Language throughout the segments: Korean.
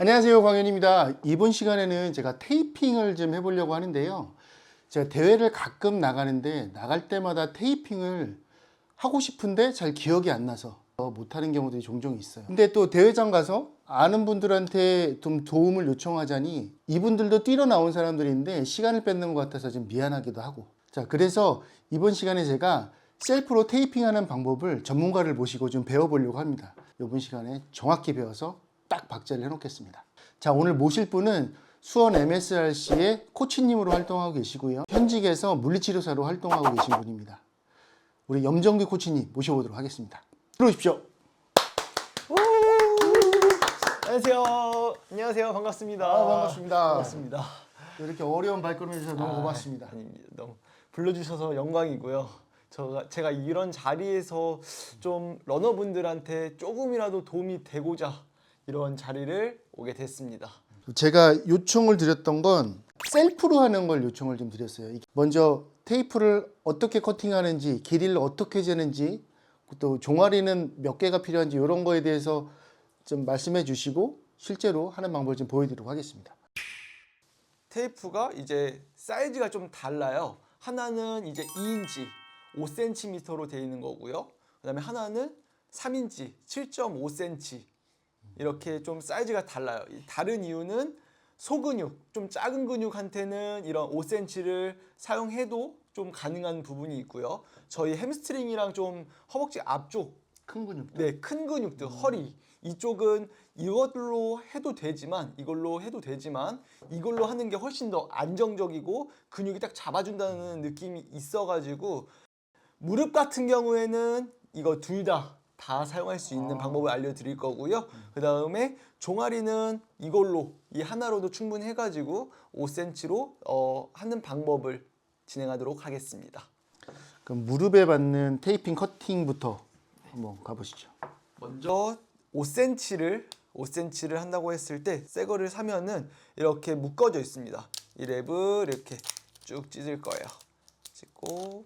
안녕하세요 광현입니다. 이번 시간에는 제가 테이핑을 좀 해보려고 하는데요. 제가 대회를 가끔 나가는데 나갈 때마다 테이핑을 하고 싶은데 잘 기억이 안 나서 못하는 경우들이 종종 있어요. 근데 또 대회장 가서 아는 분들한테 좀 도움을 요청하자니 이분들도 뛰러 나온 사람들인데 시간을 뺏는 것 같아서 좀 미안하기도 하고. 자, 그래서 이번 시간에 제가 셀프로 테이핑하는 방법을 전문가를 모시고 좀 배워보려고 합니다. 이번 시간에 정확히 배워서 딱 박제를 해놓겠습니다. 자, 오늘 모실 분은 수원 MSRC의 코치님으로 활동하고 계시고요. 현직에서 물리치료사로 활동하고 계신 분입니다. 우리 염정규 코치님 모셔보도록 하겠습니다. 들어오십시오. 안녕하세요. 안녕하세요. 반갑습니다. 아, 반갑습니다. 반갑습니다. 이렇게 어려운 발걸음 해주셔서 너무 아, 고맙습니다. 아닙니다. 너무 불러주셔서 영광이고요. 제가 제가 이런 자리에서 좀 러너분들한테 조금이라도 도움이 되고자 이런 자리를 오게 됐습니다. 제가 요청을 드렸던 건 셀프로 하는 걸 요청을 좀 드렸어요. 먼저 테이프를 어떻게 커팅하는지, 길이를 어떻게 재는지, 또 종아리는 몇 개가 필요한지 이런 거에 대해서 좀 말씀해 주시고 실제로 하는 방법을 좀 보여드리도록 하겠습니다. 테이프가 이제 사이즈가 좀 달라요. 하나는 이제 2인치 5cm로 되어 있는 거고요. 그 다음에 하나는 3인치 7.5cm 이렇게 좀 사이즈가 달라요. 이 다른 이유는 소근육, 좀 작은 근육한테는 이런 5cm를 사용해도 좀 가능한 부분이 있고요. 저희 햄스트링이랑 좀 허벅지 앞쪽 큰 근육. 네, 큰 근육들, 허리 이쪽은 이걸로 해도 되지만 이걸로 해도 되지만 이걸로 하는 게 훨씬 더 안정적이고 근육이 딱 잡아준다는 느낌이 있어가지고 무릎 같은 경우에는 이거 둘 다 다 사용할 수 있는 아. 방법을 알려드릴 거고요. 그 다음에 종아리는 이걸로 이 하나로도 충분해가지고 5cm로 어, 하는 방법을 진행하도록 하겠습니다. 그럼 무릎에 받는 테이핑 커팅부터 한번 가보시죠. 먼저 5cm를 5cm를 한다고 했을 때 새 거를 사면은 이렇게 묶어져 있습니다. 이 랩을 이렇게 쭉 찢을 거예요. 찢고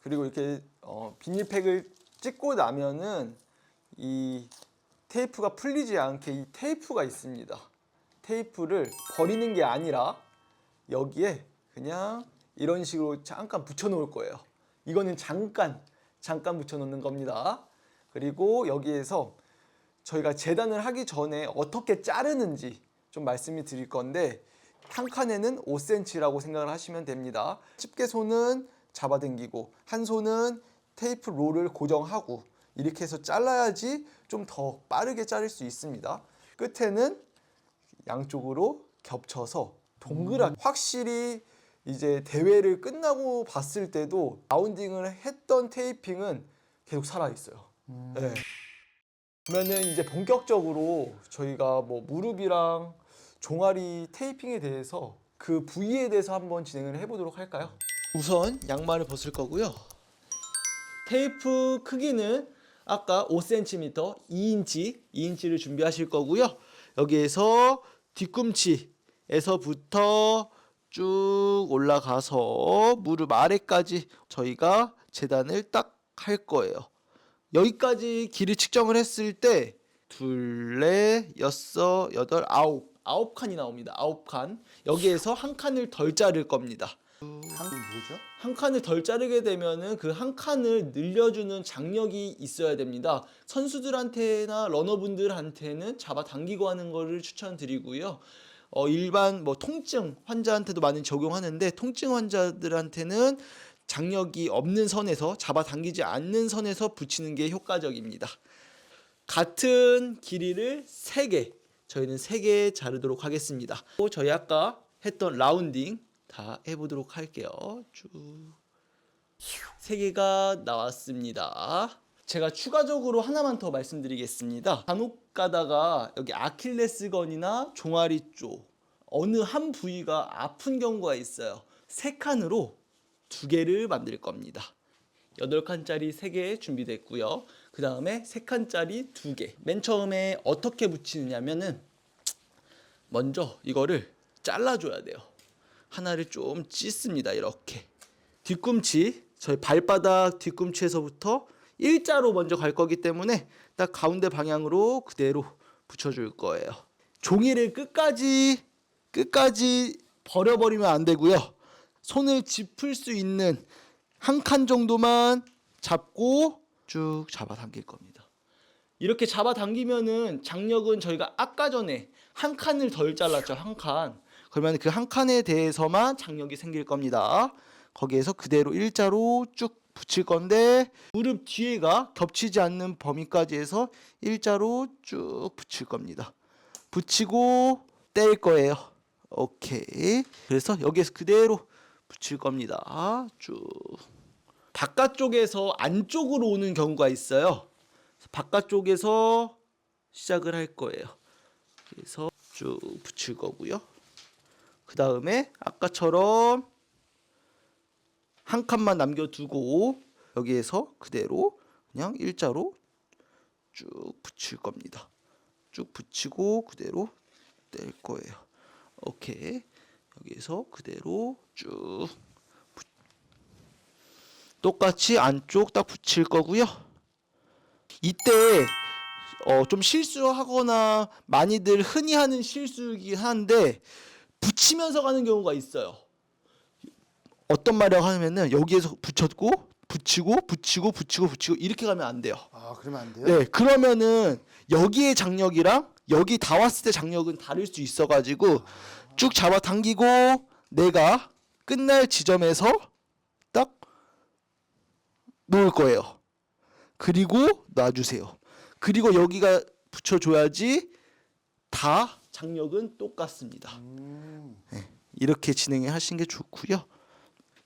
그리고 이렇게 어, 비닐팩을 찢고 나면은 이 테이프가 풀리지 않게 이 테이프가 있습니다. 테이프를 버리는 게 아니라 여기에 그냥 이런 식으로 잠깐 붙여 놓을 거예요. 이거는 잠깐 잠깐 붙여 놓는 겁니다. 그리고 여기에서 저희가 재단을 하기 전에 어떻게 자르는지 좀 말씀을 드릴 건데 한 칸에는 5cm라고 생각을 하시면 됩니다. 집게손은 잡아당기고 한 손은 테이프 롤을 고정하고 이렇게 해서 잘라야지 좀 더 빠르게 자를 수 있습니다. 끝에는 양쪽으로 겹쳐서 동그랗게 확실히 이제 대회를 끝나고 봤을 때도 라운딩을 했던 테이핑은 계속 살아 있어요. 네. 그러면은 이제 본격적으로 저희가 뭐 무릎이랑 종아리 테이핑에 대해서 그 부위에 대해서 한번 진행을 해보도록 할까요? 우선 양말을 벗을 거고요. 테이프 크기는 아까 5cm, 2인치, 2인치를 준비하실 거고요. 여기에서 뒤꿈치에서부터 쭉 올라가서 무릎 아래까지 저희가 재단을 딱 할 거예요. 여기까지 길이 측정을 했을 때 둘레 여섯 여덟 아홉 아홉 칸이 나옵니다. 아홉 칸 여기에서 한 칸을 덜 자를 겁니다. 한 뭐죠? 한 칸을 덜 자르게 되면은 그 한 칸을 늘려주는 장력이 있어야 됩니다. 선수들한테나 러너분들한테는 잡아 당기고 하는 거를 추천드리고요. 어, 일반 뭐 통증 환자한테도 많이 적용하는데 통증 환자들한테는 장력이 없는 선에서 잡아 당기지 않는 선에서 붙이는 게 효과적입니다. 같은 길이를 3개 저희는 3개 자르도록 하겠습니다. 또 저희 아까 했던 라운딩 다 해보도록 할게요. 쭉. 세 개가 나왔습니다. 제가 추가적으로 하나만 더 말씀드리겠습니다. 간혹 가다가 여기 아킬레스건이나 종아리 쪽 어느 한 부위가 아픈 경우가 있어요. 세 칸으로 두 개를 만들 겁니다. 여덟 칸짜리 세개 준비됐고요. 그 다음에 세 칸짜리 두 개. 맨 처음에 어떻게 붙이느냐면은 먼저 이거를 잘라줘야 돼요. 하나를 좀 찢습니다. 이렇게 뒤꿈치 저희 발바닥 뒤꿈치에서부터 일자로 먼저 갈 거기 때문에 딱 가운데 방향으로 그대로 붙여줄 거예요. 종이를 끝까지 끝까지 버려버리면 안 되고요. 손을 짚을 수 있는 한 칸 정도만 잡고 쭉 잡아 당길 겁니다. 이렇게 잡아 당기면은 장력은 저희가 아까 전에 한 칸을 덜 잘랐죠. 한 칸. 그러면 그 한 칸에 대해서만 장력이 생길 겁니다. 거기에서 그대로 일자로 쭉 붙일 건데 무릎 뒤에가 겹치지 않는 범위까지 해서 일자로 쭉 붙일 겁니다. 붙이고 뗄 거예요. 오케이. 그래서 여기에서 그대로 붙일 겁니다. 쭉. 바깥쪽에서 안쪽으로 오는 경우가 있어요. 바깥쪽에서 시작을 할 거예요. 그래서 쭉 붙일 거고요. 그 다음에 아까처럼 한 칸만 남겨두고 여기에서 그대로 그냥 일자로 쭉 붙일 겁니다. 쭉 붙이고 그대로 뗄 거예요. 오케이. 여기에서 그대로 쭉 붙- 똑같이 안쪽 딱 붙일 거고요. 이때 어, 좀 실수하거나 많이들 흔히 하는 실수이긴 한데 붙이면서 가는 경우가 있어요. 어떤 말이라고 하면은 여기에서 붙였고 붙이고 붙이고 붙이고 붙이고 이렇게 가면 안 돼요. 아 그러면 안 돼요? 네, 그러면은 여기의 장력이랑 여기 다 왔을 때 장력은 다를 수 있어가지고 쭉 잡아 당기고 내가 끝날 지점에서 딱 놓을 거예요. 그리고 놔주세요. 그리고 여기가 붙여줘야지 다 장력은 똑같습니다. 네, 이렇게 진행을 하시는 게 좋고요.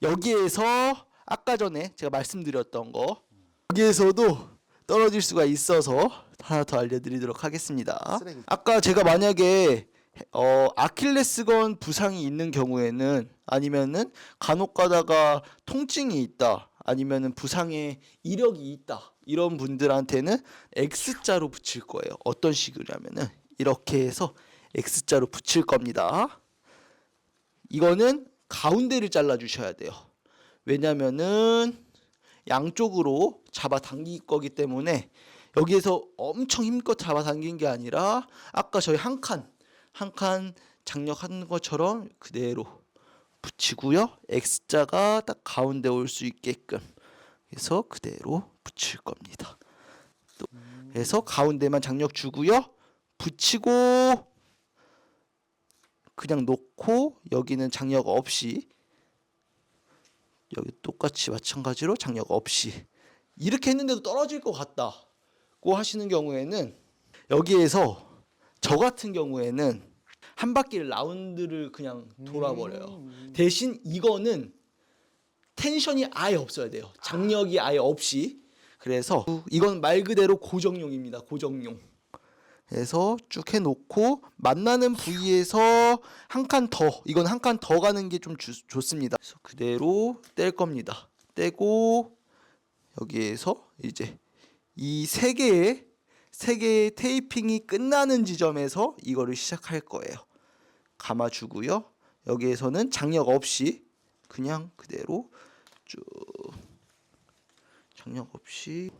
여기에서 아까 전에 제가 말씀드렸던 거 여기에서도 떨어질 수가 있어서 하나 더 알려드리도록 하겠습니다. 쓰레기. 아까 제가 만약에 어, 아킬레스건 부상이 있는 경우에는 아니면은 간혹 가다가 통증이 있다 아니면은 부상에 이력이 있다 이런 분들한테는 X자로 붙일 거예요. 어떤 식이냐면은 이렇게 해서 X자로 붙일 겁니다. 이거는 가운데를 잘라 주셔야 돼요. 왜냐면은 양쪽으로 잡아 당길 거기 때문에 여기에서 엄청 힘껏 잡아 당긴 게 아니라 아까 저희 한 칸, 한 칸 장력한 것처럼 그대로 붙이고요. X자가 딱 가운데 올 수 있게끔 해서 그대로 붙일 겁니다. 또 그래서 가운데만 장력 주고요. 붙이고 그냥 놓고 여기는 장력 없이 여기 똑같이 마찬가지로 장력 없이 이렇게 했는데도 떨어질 것 같다고 하시는 경우에는 여기에서 저 같은 경우에는 한 바퀴를 라운드를 그냥 돌아버려요. 대신 이거는 텐션이 아예 없어야 돼요. 장력이 아예 없이. 그래서 이건 말 그대로 고정용입니다. 고정용. 그래서 쭉 해놓고 만나는 부위에서 한 칸 더 이건 한 칸 더 가는 게 좀 좋습니다. 그래서 그대로 뗄 겁니다. 떼고 여기에서 이제 이 세 개의 세 개의 테이핑이 끝나는 지점에서 이거를 시작할 거예요. 감아주고요. 여기에서는 장력 없이 그냥 그대로 쭉 장력 없이.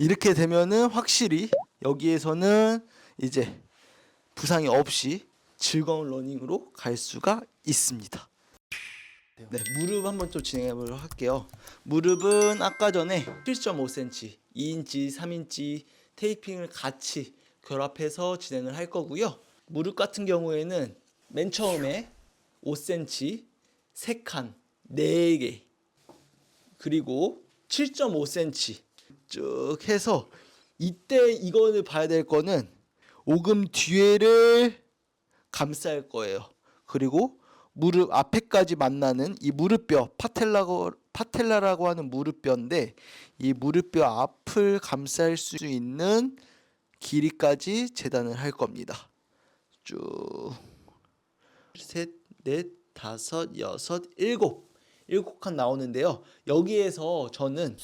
이렇게 되면은 확실히 여기에서는 이제 부상이 없이 즐거운 러닝으로 갈 수가 있습니다. 네, 무릎 한번 좀 진행해 보도록 할게요. 무릎은 아까 전에 7.5cm, 2인치, 3인치 테이핑을 같이 결합해서 진행을 할 거고요. 무릎 같은 경우에는 맨 처음에 5cm, 3칸, 4개 그리고 7.5cm 쭉 해서 이때 이거를 봐야 될 거는 오금 뒤에를 감쌀 거예요. 그리고 무릎 앞에까지 만나는 이 무릎뼈 파텔라고 파텔라라고 하는 무릎뼈인데 이 무릎뼈 앞을 감쌀 수 있는 길이까지 재단을 할 겁니다. 쭉 셋, 넷, 다섯, 여섯, 일곱 일곱 칸 나오는데요. 여기에서 저는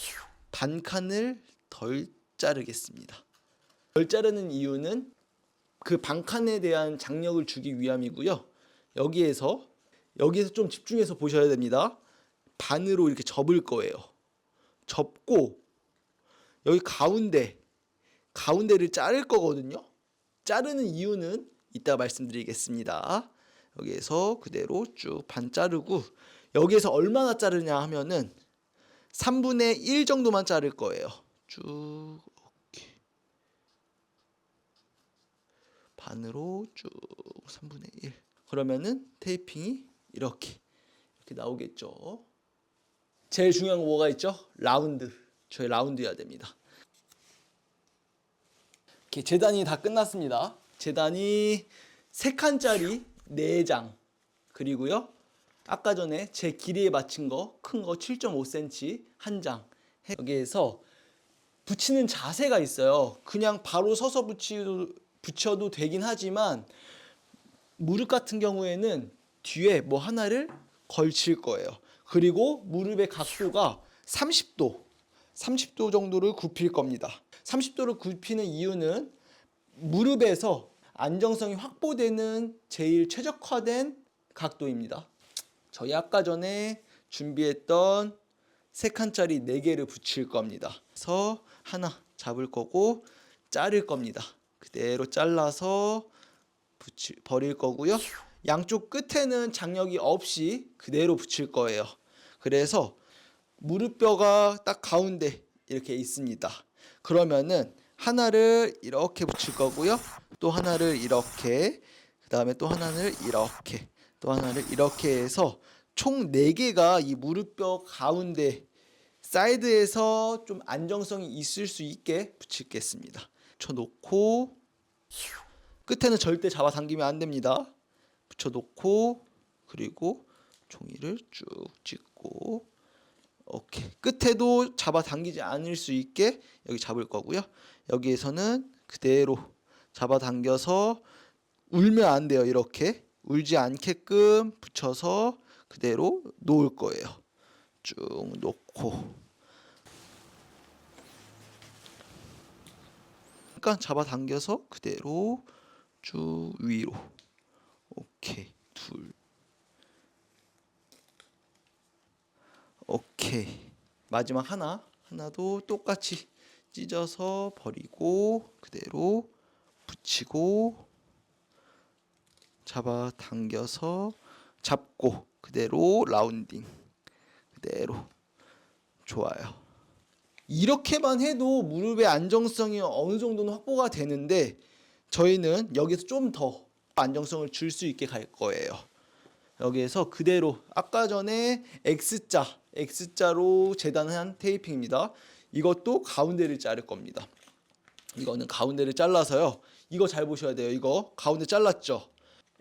반 칸을 덜 자르겠습니다. 덜 자르는 이유는 그 반칸에 대한 장력을 주기 위함이고요. 여기에서 여기에서 좀 집중해서 보셔야 됩니다. 반으로 이렇게 접을 거예요. 접고 여기 가운데 가운데를 자를 거거든요. 자르는 이유는 이따 말씀드리겠습니다. 여기에서 그대로 쭉 반 자르고 여기에서 얼마나 자르냐 하면은 3분의 1 정도만 자를 거예요. 쭉 이렇게 반으로 쭉 3분의 1. 그러면은 테이핑이 이렇게 이렇게 나오겠죠. 제일 중요한 거 뭐가 있죠? 라운드. 저희 라운드 해야 됩니다. 이렇게 재단이 다 끝났습니다. 재단이 세 칸짜리 네장 그리고요. 아까 전에 제 길이에 맞춘 거 큰 거 7.5cm 한 장. 여기에서 붙이는 자세가 있어요. 그냥 바로 서서 붙이도, 붙여도 되긴 하지만 무릎 같은 경우에는 뒤에 뭐 하나를 걸칠 거예요. 그리고 무릎의 각도가 30도, 30도 정도를 굽힐 겁니다. 30도를 굽히는 이유는 무릎에서 안정성이 확보되는 제일 최적화된 각도입니다. 저희 아까 전에 준비했던 세 칸짜리 네 개를 붙일 겁니다. 그래서 하나 잡을 거고 자를 겁니다. 그대로 잘라서 붙일 버릴 거고요. 양쪽 끝에는 장력이 없이 그대로 붙일 거예요. 그래서 무릎뼈가 딱 가운데 이렇게 있습니다. 그러면은 하나를 이렇게 붙일 거고요. 또 하나를 이렇게 그 다음에 또 하나를 이렇게 또 하나를 이렇게 해서 총 4개가 이 무릎뼈 가운데 사이드에서 좀 안정성이 있을 수 있게 붙이겠습니다. 붙여놓고 끝에는 절대 잡아당기면 안 됩니다. 붙여놓고 그리고 종이를 쭉 찍고 오케이 끝에도 잡아당기지 않을 수 있게 여기 잡을 거고요. 여기에서는 그대로 잡아당겨서 울면 안 돼요. 이렇게 울지 않게끔 붙여서 그대로 놓을 거예요. 쭉 놓고. 그러니까 잡아당겨서 그대로 쭉 위로. 오케이. 둘. 오케이. 마지막 하나. 하나도 똑같이 찢어서 버리고 그대로 붙이고 잡아 당겨서 잡고 그대로 라운딩 그대로 좋아요 이렇게만 해도 무릎의 안정성이 어느 정도는 확보가 되는데 저희는 여기서 좀 더 안정성을 줄 수 있게 갈 거예요. 여기에서 그대로 아까 전에 X자, X자로 재단한 테이핑입니다. 이것도 가운데를 자를 겁니다. 이거는 가운데를 잘라서요. 이거 잘 보셔야 돼요. 이거 가운데 잘랐죠.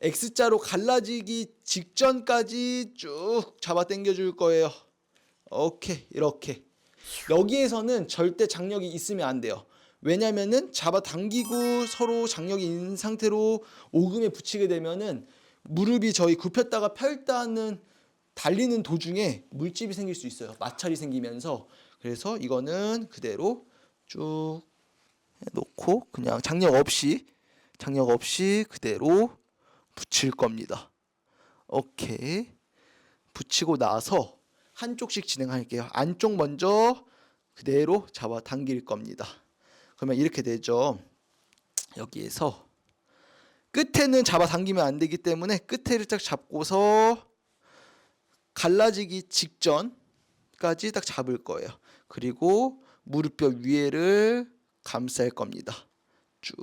X자로 갈라지기 직전까지 쭉 잡아 당겨 줄 거예요. 오케이. 이렇게. 여기에서는 절대 장력이 있으면 안 돼요. 왜냐면은 잡아 당기고 서로 장력이 있는 상태로 오금에 붙이게 되면은 무릎이 저희 굽혔다가 펼다는 달리는 도중에 물집이 생길 수 있어요. 마찰이 생기면서 그래서 이거는 그대로 쭉 놓고 그냥 장력 없이 장력 없이 그대로 붙일 겁니다. 오케이. 붙이고 나서 한쪽씩 진행할게요. 안쪽 먼저 그대로 잡아 당길 겁니다. 그러면 이렇게 되죠. 여기에서 끝에는 잡아 당기면 안 되기 때문에 끝에를 딱 잡고서 갈라지기 직전까지 딱 잡을 거예요. 그리고 무릎뼈 위에를 감쌀 겁니다. 쭉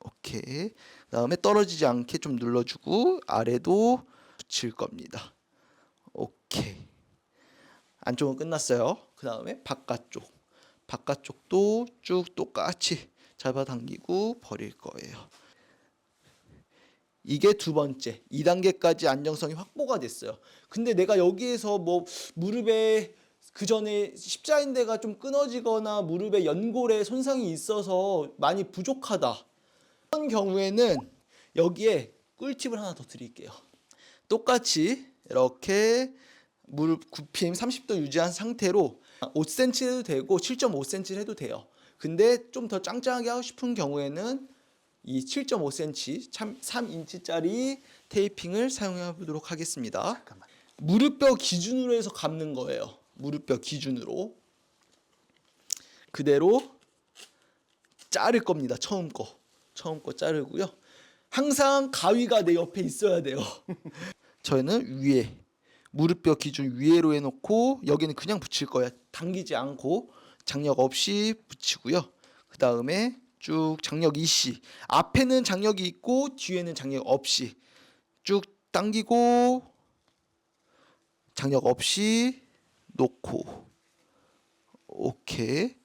오케이. 그 다음에 떨어지지 않게 좀 눌러주고 아래도 붙일 겁니다. 오케이. 안쪽은 끝났어요. 그 다음에 바깥쪽. 바깥쪽도 쭉 똑같이 잡아당기고 버릴 거예요. 이게 두 번째 2단계까지 안정성이 확보가 됐어요. 근데 내가 여기에서 뭐 무릎에 그 전에 십자인대가 좀 끊어지거나 무릎에 연골에 손상이 있어서 많이 부족하다. 그런 경우에는 여기에 꿀팁을 하나 더 드릴게요. 똑같이 이렇게 무릎 굽힘 30도 유지한 상태로 5cm 해도 되고 7.5cm 해도 돼요. 근데 좀 더 짱짱하게 하고 싶은 경우에는 이 7.5cm 참 3인치짜리 테이핑을 사용해 보도록 하겠습니다. 잠깐만. 무릎뼈 기준으로 해서 감는 거예요. 무릎뼈 기준으로 그대로 자를 겁니다. 처음 거 처음 거 자르고요. 항상 가위가 내 옆에 있어야 돼요. 저희는 위에 무릎뼈 기준 위에로 해놓고 여기는 그냥 붙일 거예요. 당기지 않고 장력 없이 붙이고요. 그 다음에 쭉 장력 이씨 앞에는 장력이 있고 뒤에는 장력 없이 쭉 당기고 장력 없이 놓고 오케이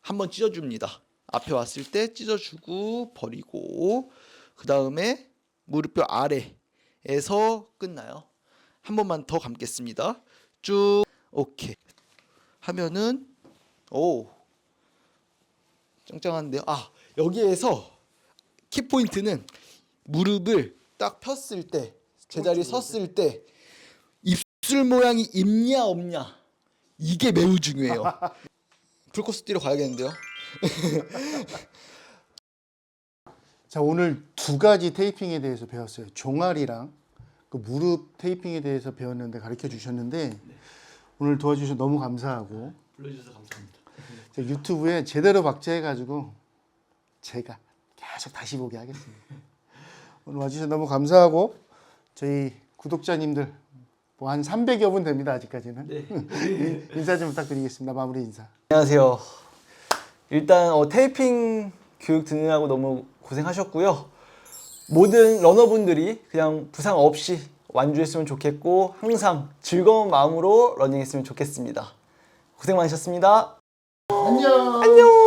한번 찢어줍니다. 앞에 왔을 때 찢어주고 버리고 그 다음에 무릎뼈 아래에서 끝나요. 한 번만 더 감겠습니다. 쭉 오케이 하면은 오 짱짱한데요. 아 여기에서 키 포인트는 무릎을 딱 폈을 때 제자리 섰을 때 입술 모양이 있냐 없냐 이게 매우 중요해요. 풀코스 뛰러 가야겠는데요. 자 오늘 두 가지 테이핑에 대해서 배웠어요. 종아리랑 그 무릎 테이핑에 대해서 배웠는데 가르쳐 주셨는데 오늘 도와주셔서 너무 감사하고 불러주셔서 감사합니다. 제 유튜브에 제대로 박제해가지고 제가 계속 다시 보게 하겠습니다. 오늘 와주셔서 너무 감사하고 저희 구독자님들 뭐 한 300여 분 됩니다 아직까지는 인- 인사 좀 부탁드리겠습니다 마무리 인사 안녕하세요. 일단 어, 테이핑 교육 듣느라고 너무 고생하셨고요. 모든 러너분들이 그냥 부상 없이 완주했으면 좋겠고 항상 즐거운 마음으로 러닝했으면 좋겠습니다. 고생 많으셨습니다. 안녕 안녕.